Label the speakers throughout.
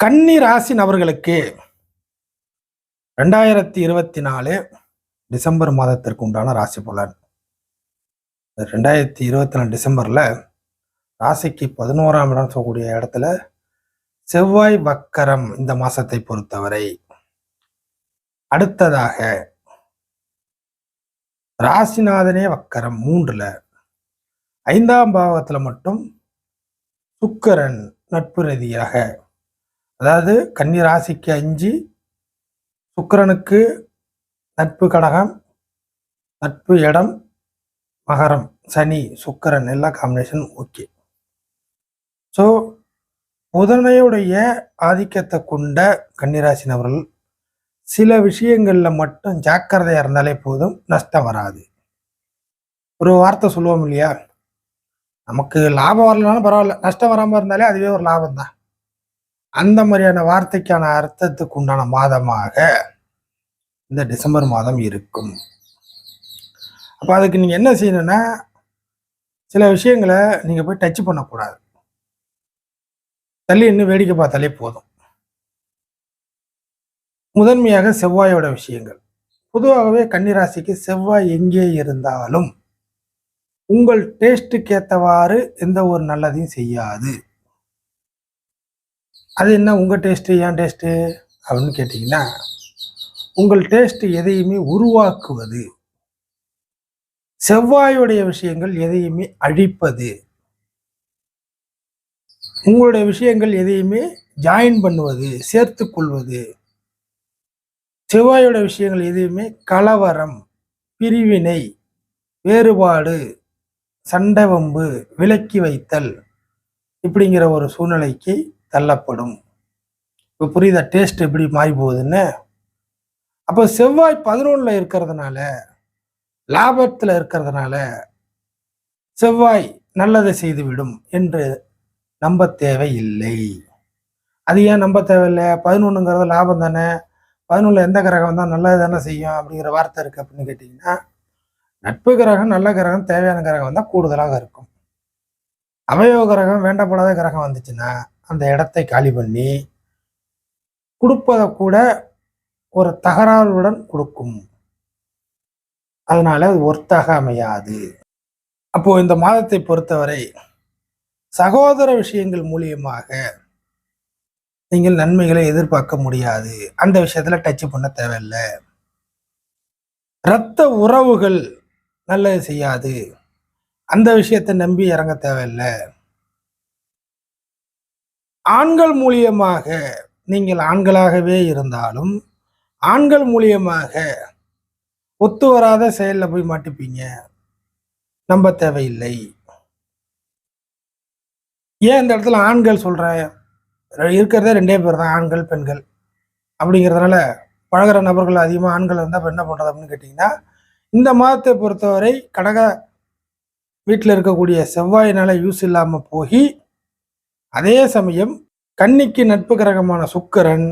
Speaker 1: கன்னி ராசி நபர்களுக்கு ரெண்டாயிரத்தி இருபத்தி நாலு டிசம்பர் மாதத்திற்கு உண்டான ராசி பலன். ரெண்டாயிரத்தி இருபத்தி நாலு டிசம்பர்ல ராசிக்கு பதினோராம் இடம் சொல்லக்கூடிய இடத்துல செவ்வாய் வக்கரம் இந்த மாசத்தை பொறுத்தவரை. அடுத்ததாக ராசிநாதனே வக்கரம் மூன்றுல. ஐந்தாம் பாவத்துல மட்டும் சுக்கரன் நட்பு ரீதியாக அதாவது கன்னி ராசிக்கு அஞ்சு சுக்கிரனுக்கு நட்பு கடகம் நட்பு இடம் மகரம் சனி சுக்கிரன் எல்லா காம்பினேஷன் ஓகே ஸோ புதனையுடைய ஆதிக்கத்தை கொண்ட கன்னிராசி நபர்கள் சில விஷயங்களில் மட்டும் ஜாக்கிரதையாக இருந்தாலே போதும் நஷ்டம் வராது. ஒரு வார்த்தை சொல்லுவோம் இல்லையா? நமக்கு லாபம் வரலனாலும் பரவாயில்ல நஷ்டம் வராமல் இருந்தாலே அதுவே ஒரு லாபம் தான் அந்த மாதிரியான வார்த்தைக்கான அர்த்தத்துக்கு உண்டான மாதமாக இந்த டிசம்பர் மாதம் இருக்கும். அப்போ அதுக்கு நீங்கள் என்ன செய்யணும்னா சில விஷயங்களை நீங்கள் போய் டச் பண்ணக்கூடாது. தள்ளி இன்னும் வேடிக்கை பார்த்தாலே போதும். முதன்மையாக செவ்வாயோட விஷயங்கள். பொதுவாகவே கன்னிராசிக்கு செவ்வாய் எங்கே இருந்தாலும் உங்கள் டேஸ்ட்டுக்கு ஏற்றவாறு எந்த ஒரு நல்லதையும் செய்யாது. அது என்ன உங்கள் டேஸ்ட்டு ஏன் டேஸ்ட்டு அப்படின்னு கேட்டிங்கன்னா உங்கள் டேஸ்ட் எதையுமே உருவாக்குவது செவ்வாயுடைய விஷயங்கள் எதையுமே அழிப்பது உங்களுடைய விஷயங்கள் எதையுமே ஜாயின் பண்ணுவது சேர்த்து கொள்வது செவ்வாயோட விஷயங்கள் எதையுமே கலவரம் பிரிவினை வேறுபாடு சண்டை வம்பு விலக்கி வைத்தல் இப்படிங்கிற ஒரு சூழ்நிலைக்கு தள்ளப்படும். இப்போ புரியுதா? டேஸ்ட் எப்படி மாறி போகுதுன்னு அப்போ செவ்வாய் பதினொன்றில் இருக்கிறதுனால லாபத்தில் இருக்கிறதுனால செவ்வாய் நல்லதை செய்துவிடும் என்று நம்ப தேவையில்லை. அது ஏன் நம்ப தேவையில்லை? பதினொன்றுங்கிறது லாபம் தானே. பதினொன்றில் எந்த கிரகம் தான் நல்லது தானே செய்யும் அப்படிங்கிற வார்த்தை இருக்குது அப்படின்னு கேட்டிங்கன்னா நட்பு கிரகம் நல்ல கிரகம் தேவையான கிரகம் தான் கூடுதலாக இருக்கும். அவயவ கிரகம் வேண்டப்படாத கிரகம் வந்துச்சுன்னா அந்த இடத்தை காலி பண்ணி கொடுப்பதை கூட ஒரு தகராறுடன் கொடுக்கும். அதனால் அது ஒர்த்தாக அமையாது அப்போது இந்த மாதத்தை பொறுத்தவரை சகோதர விஷயங்கள் மூலியமாக நீங்கள் நன்மைகளை எதிர்பார்க்க முடியாது. அந்த விஷயத்தில் டச் பண்ண தேவையில்லை. இரத்த உறவுகள் நல்லது செய்யாது. அந்த விஷயத்தை நம்பி இறங்க தேவையில்லை. ஆண்கள் மூலியமாக நீங்கள் ஆண்களாகவே இருந்தாலும் ஆண்கள் மூலியமாக ஒத்து வராத செயலில் போய் மாட்டிப்பீங்க. நம்ப தேவையில்லை. ஏன் இந்த இடத்துல ஆண்கள் சொல்கிறேன் இருக்கிறதே ரெண்டே பேர் தான் ஆண்கள் பெண்கள். அப்படிங்கிறதுனால பழகிற நபர்கள் அதிகமாக ஆண்கள் இருந்தால் என்ன பண்ணுறது அப்படின்னு கேட்டிங்கன்னா இந்த மாதத்தை பொறுத்தவரை கடக வீட்டில் இருக்கக்கூடிய செவ்வாயினால் யூஸ் இல்லாமல் போய் அதே சமயம் கன்னிக்கு நட்பு கிரகமான சுக்கரன்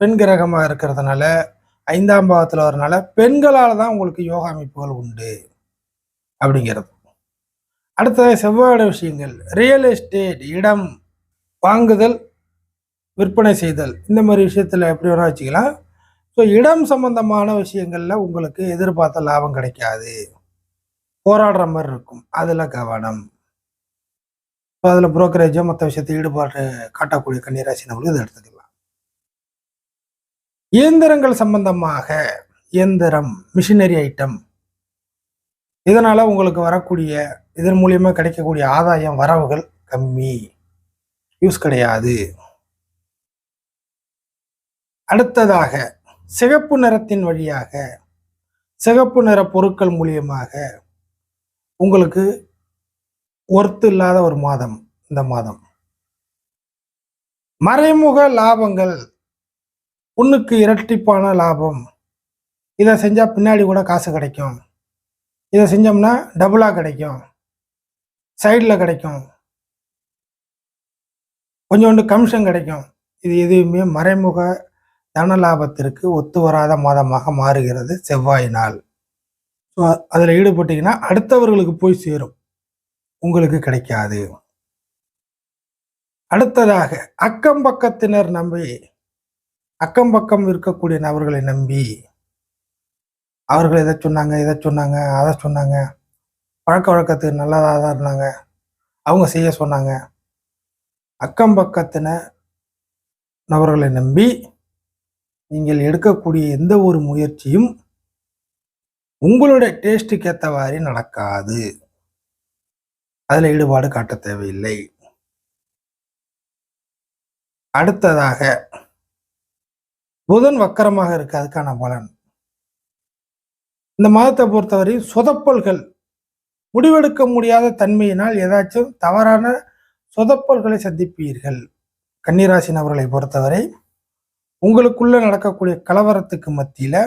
Speaker 1: பெண் கிரகமாக இருக்கிறதுனால ஐந்தாம் பாவத்தில் வரனால பெண்களால் தான் உங்களுக்கு யோகா அமைப்புகள் உண்டு அப்படிங்கிறது. அடுத்தது செவ்வாயோட விஷயங்கள். ரியல் எஸ்டேட் இடம் வாங்குதல் விற்பனை செய்தல். இந்த மாதிரி விஷயத்தில் எப்படி வேணால் வச்சுக்கலாம். ஸோ இடம் சம்பந்தமான விஷயங்களில் உங்களுக்கு எதிர்பார்த்த லாபம் கிடைக்காது. போராடுற மாதிரி இருக்கும். அதில் கவனம். அதில் புரோக்கரேஜோ மற்ற விஷயத்தை ஈடுபாடு காட்டக்கூடிய கன்னிராசி நம்மளுக்கு இதை எடுத்துக்கலாம். இயந்திரங்கள் சம்பந்தமாக இயந்திரம் மிஷினரி ஐட்டம் இதனால் உங்களுக்கு வரக்கூடிய இதன் மூலியமாக கிடைக்கக்கூடிய ஆதாயம் வரவுகள் கம்மி. யூஸ் கிடையாது. அடுத்ததாக சிகப்பு நிறத்தின் வழியாக சிகப்பு நிற பொருட்கள் மூலியமாக உங்களுக்கு ஒர்த்து இல்லாத ஒரு மாதம் இந்த மாதம். மறைமுக லாபங்கள் ஒன்றுக்கு இரட்டிப்பான லாபம். இதை செஞ்சால் பின்னாடி கூட காசு கிடைக்கும். இதை செஞ்சோம்னா டபுளாக கிடைக்கும். சைடில் கிடைக்கும். கொஞ்சோண்டு கமிஷன் கிடைக்கும். இது எதுவுமே மறைமுக தன லாபத்திற்கு ஒத்து வராத மாதமாக மாறுகிறது செவ்வாய் நாள். ஸோ அதில் ஈடுபட்டீங்கன்னா அடுத்தவர்களுக்கு போய் சேரும். உங்களுக்கு கிடைக்காது. அடுத்ததாக அக்கம் பக்கத்தினர் நம்பி அக்கம் பக்கம் இருக்கக்கூடிய நபர்களை நம்பி அவர்கள் இதை சொன்னாங்க இதை சொன்னாங்க அதை சொன்னாங்க பழக்க வழக்கத்துக்கு நல்லதாக தான் இருந்தாங்க அவங்க செய்ய சொன்னாங்க. அக்கம் பக்கத்தின நபர்களை நம்பி நீங்கள் எடுக்கக்கூடிய எந்த ஒரு முயற்சியும் உங்களுடைய டேஸ்ட்டுக்கு ஏற்றவாறு நடக்காது. அதில் ஈடுபாடு காட்ட தேவையில்லை. அடுத்ததாக புதன் வக்கரமாக இருக்கு அதுக்கான பலன். இந்த மாதத்தை பொறுத்தவரை சொதப்பல்கள் முடிவெடுக்க முடியாத தன்மையினால் ஏதாச்சும் தவறான சொதப்பல்களை சந்திப்பீர்கள். கன்னிராசி நபர்களை பொறுத்தவரை உங்களுக்குள்ள நடக்கக்கூடிய கலவரத்துக்கு மத்தியில்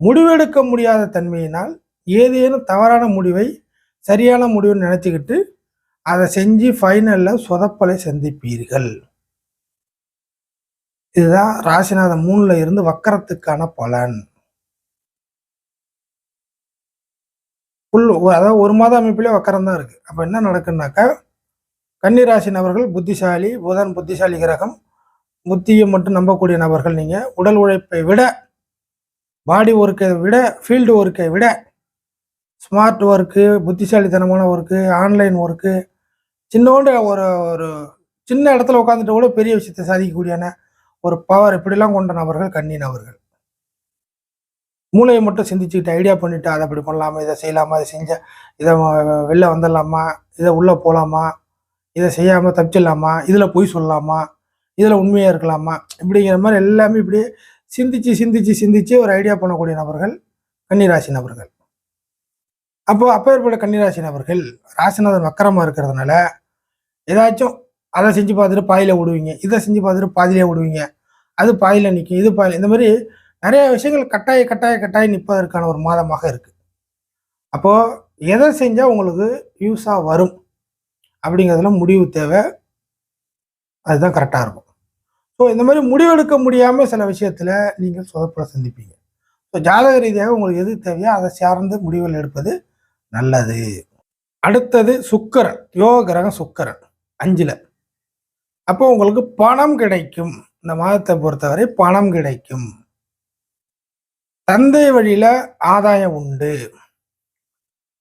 Speaker 1: முடிவெடுக்க முடியாத தன்மையினால் ஏதேனும் தவறான முடிவை சரியான முடிவுன்னு நினச்சிக்கிட்டு அதை செஞ்சு ஃபைனலில் சொதப்பலை சந்திப்பீர்கள். இதுதான் ராசிநாதன் மூணில் இருந்து வக்கரத்துக்கான பலன். புல் அதாவது ஒரு மாத அமைப்பிலே வக்கரம் தான் இருக்குது அப்போ என்ன நடக்குன்னாக்கா கன்னிராசி நபர்கள் புத்திசாலி புதன் புத்திசாலி கிரகம் புத்தியை மட்டும் நம்பக்கூடிய நபர்கள் நீங்கள் உடல் உழைப்பை விட பாடி ஒர்க்கை விட ஃபீல்டு ஒர்க்கை விட ஸ்மார்ட் ஒர்க்கு புத்திசாலித்தனமான ஒர்க்கு ஆன்லைன் ஒர்க்கு சின்னோண்டு ஒரு ஒரு சின்ன இடத்துல உட்காந்துட்டு கூட பெரிய விஷயத்தை சாதிக்கக்கூடியான ஒரு பவர் இப்படிலாம் கொண்ட நபர்கள் கன்னி நபர்கள் மூளையை மட்டும் சிந்திச்சுக்கிட்டு ஐடியா பண்ணிவிட்டு அதை அப்படி பண்ணலாமா இதை செய்யலாமா இதை செஞ்ச இதை வெளில வந்துடலாமா இதை உள்ளே போகலாமா இதை செய்யாமல் தப்பிச்சிடலாமா இதில் பொய் சொல்லலாமா இதில் உண்மையாக இருக்கலாமா இப்படிங்கிற மாதிரி எல்லாமே இப்படி சிந்திச்சு சிந்திச்சு சிந்திச்சு ஒரு ஐடியா பண்ணக்கூடிய நபர்கள் கன்னிராசி நபர்கள். அப்போ அப்பேற்பட்ட கன்னிராசி நபர்கள் ராசிநாதன் வக்கரமாக இருக்கிறதுனால ஏதாச்சும் அதை செஞ்சு பார்த்துட்டு பாதியில் விடுவீங்க இதை செஞ்சு பார்த்துட்டு பாதியிலே விடுவீங்க அது பாதியில் நிற்கும் இது பாதியில் இந்த மாதிரி நிறைய விஷயங்கள் கட்டாய கட்டாய கட்டாயம் நிற்பதற்கான ஒரு மாதமாக இருக்கு. அப்போ எதை செஞ்சா உங்களுக்கு யூஸா வரும் அப்படிங்கிறதுல முடிவு தேவை. அதுதான் கரெக்டாக இருக்கும். ஸோ இந்த மாதிரி முடிவெடுக்க முடியாமல் சில விஷயத்தில் நீங்கள் சொதப்பட சந்திப்பீங்க. ஸோ ஜாதக ரீதியாக உங்களுக்கு எது தேவையோ அதை சார்ந்து முடிவுகள் எடுப்பது நல்லது. அடுத்தது சுக்கரன். யோக கிரகம் அஞ்சில் அஞ்சுல. அப்போ உங்களுக்கு பணம் கிடைக்கும். இந்த மாதத்தை பொறுத்தவரை பணம் கிடைக்கும். தந்தை வழியில ஆதாயம் உண்டு.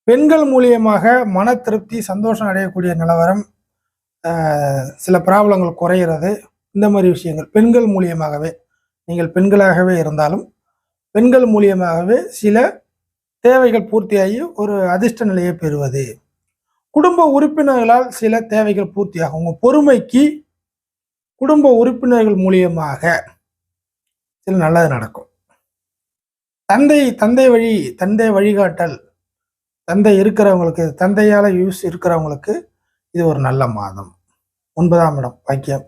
Speaker 1: பெண்கள் மூலியமாக மன திருப்தி சந்தோஷம் அடையக்கூடிய நிலவரம் சில ப்ராப்ளங்கள் குறையிறது. இந்த மாதிரி விஷயங்கள். பெண்கள் மூலியமாகவே. நீங்கள் பெண்களாகவே இருந்தாலும் பெண்கள் மூலியமாகவே சில தேவைகள் பூர்த்தியாகி ஒரு அதிர்ஷ்ட நிலையை பெறுவது. குடும்ப உறுப்பினர்களால் சில தேவைகள் பூர்த்தியாகும். உங்கள் பொறுமைக்கு குடும்ப உறுப்பினர்கள் மூலியமாக சில நல்லது நடக்கும். தந்தை தந்தை வழி தந்தை வழிகாட்டல் தந்தை இருக்கிறவங்களுக்கு தந்தையால் யூஸ் இருக்கிறவங்களுக்கு இது ஒரு நல்ல மாதம். ஒன்பதாம் இடம் பாக்கியம்.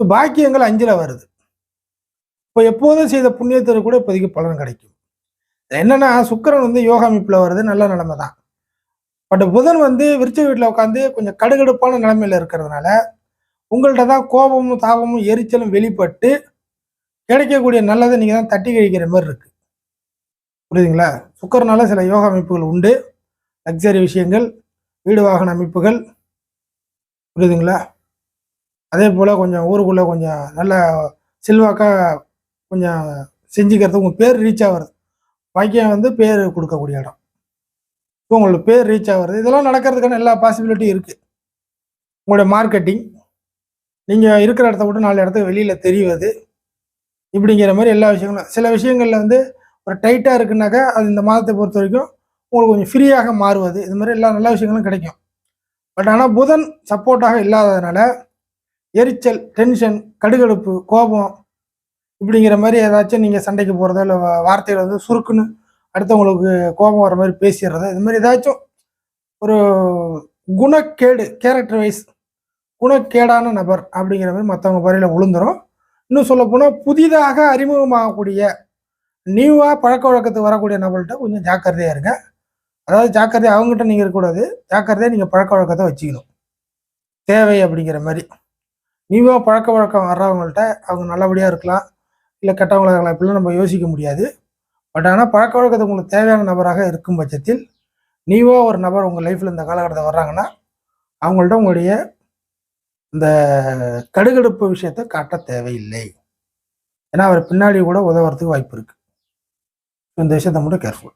Speaker 1: பாக்கியங்கள் அஞ்சில் வருது. இப்போ எப்போதும் செய்த புண்ணியத்திற்கு கூட இப்போதைக்கு பலன் கிடைக்கும். என்னன்னா சுக்கரன் வந்து யோகா அமைப்பில் வருது நல்ல நிலைமை தான் பட் புதன் வந்து விருச்ச வீட்டில் உட்காந்து கொஞ்சம் கடுகடுப்பான நிலைமையில் இருக்கிறதுனால உங்கள்கிட்ட தான் கோபமும் தாபமும் எரிச்சலும் வெளிப்பட்டு கிடைக்கக்கூடிய நல்லதை நீங்கள் தான் தட்டி கழிக்கிற மாதிரி இருக்கு. புரியுதுங்களா? சுக்கரனால சில யோகா அமைப்புகள் உண்டு. லக்ஸரி விஷயங்கள் வீடு வாகன அமைப்புகள். புரியுதுங்களா? அதே போல் கொஞ்சம் ஊருக்குள்ளே கொஞ்சம் நல்ல செல்வாக்காக கொஞ்சம் செஞ்சுக்கிறது உங்கள் பேர் ரீச் ஆகிறது வைக்கம் வந்து பேர் கொடுக்கக்கூடிய இடம். ஸோ உங்களுக்கு பேர் ரீச் ஆகிறது. இதெல்லாம் நடக்கிறதுக்கான எல்லா பாசிபிலிட்டியும் இருக்குது உங்களுடைய மார்க்கெட்டிங் நீங்கள் இருக்கிற இடத்த விட்டு நாலு இடத்துக்கு வெளியில் தெரிவது இப்படிங்கிற மாதிரி எல்லா விஷயங்களும். சில விஷயங்களில் வந்து ஒரு டைட்டாக இருக்குனாக்கா அது இந்த மாதத்தை பொறுத்த வரைக்கும் உங்களுக்கு கொஞ்சம் ஃப்ரீயாக மாறுவது. இது மாதிரி எல்லா நல்ல விஷயங்களும் கிடைக்கும். பட் ஆனால் புதன் சப்போர்ட்டாக இல்லாததுனால எரிச்சல் டென்ஷன் கடுகடுப்பு கோபம் இப்படிங்கிற மாதிரி ஏதாச்சும் நீங்கள் சண்டைக்கு போகிறதோ இல்லை வார்த்தைகள் வந்து சுருக்குன்னு அடுத்தவங்களுக்கு கோபம் வர மாதிரி பேசிடுறதோ இது மாதிரி ஏதாச்சும் ஒரு குணக்கேடு கேரக்டர் வைஸ் குணக்கேடான நபர் அப்படிங்கிற மாதிரி மற்றவங்க வரையில் விழுந்துரும் இன்னும் சொல்லப்போனால் புதிதாக அறிமுகமாகக்கூடிய நியூவாக பழக்க வழக்கத்துக்கு வரக்கூடிய நபர்கிட்ட கொஞ்சம் ஜாக்கிரதையாக இருங்க. அதாவது ஜாக்கிரதையாக அவங்ககிட்ட நீங்கள் இருக்கக்கூடாது. ஜாக்கிரதையாக நீங்கள் பழக்க வழக்கத்தை வச்சுக்கணும். தேவை அப்படிங்கிற மாதிரி. நியூவாக பழக்க வழக்கம் வர்றவங்கள்ட்ட அவங்க நல்லபடியாக இருக்கலாம். இல்லை கெட்டவங்களா இருக்கலாம் இப்படிலாம் நம்ம யோசிக்க முடியாது. பட் ஆனால் பழக்க வழக்கத்தை உங்களுக்கு தேவையான நபராக இருக்கும் பட்சத்தில் நீவோ ஒரு நபர் உங்கள் லைஃப்பில் இந்த காலகட்டத்தில் வர்றாங்கன்னா அவங்கள்ட்ட உங்களுடைய இந்த கடுகடுப்பு விஷயத்த காட்ட தேவையில்லை. ஏன்னா அவர் பின்னாடி கூட உதவுறதுக்கு வாய்ப்பு இருக்குது இந்த விஷயத்த மட்டும் கேர்ஃபுல்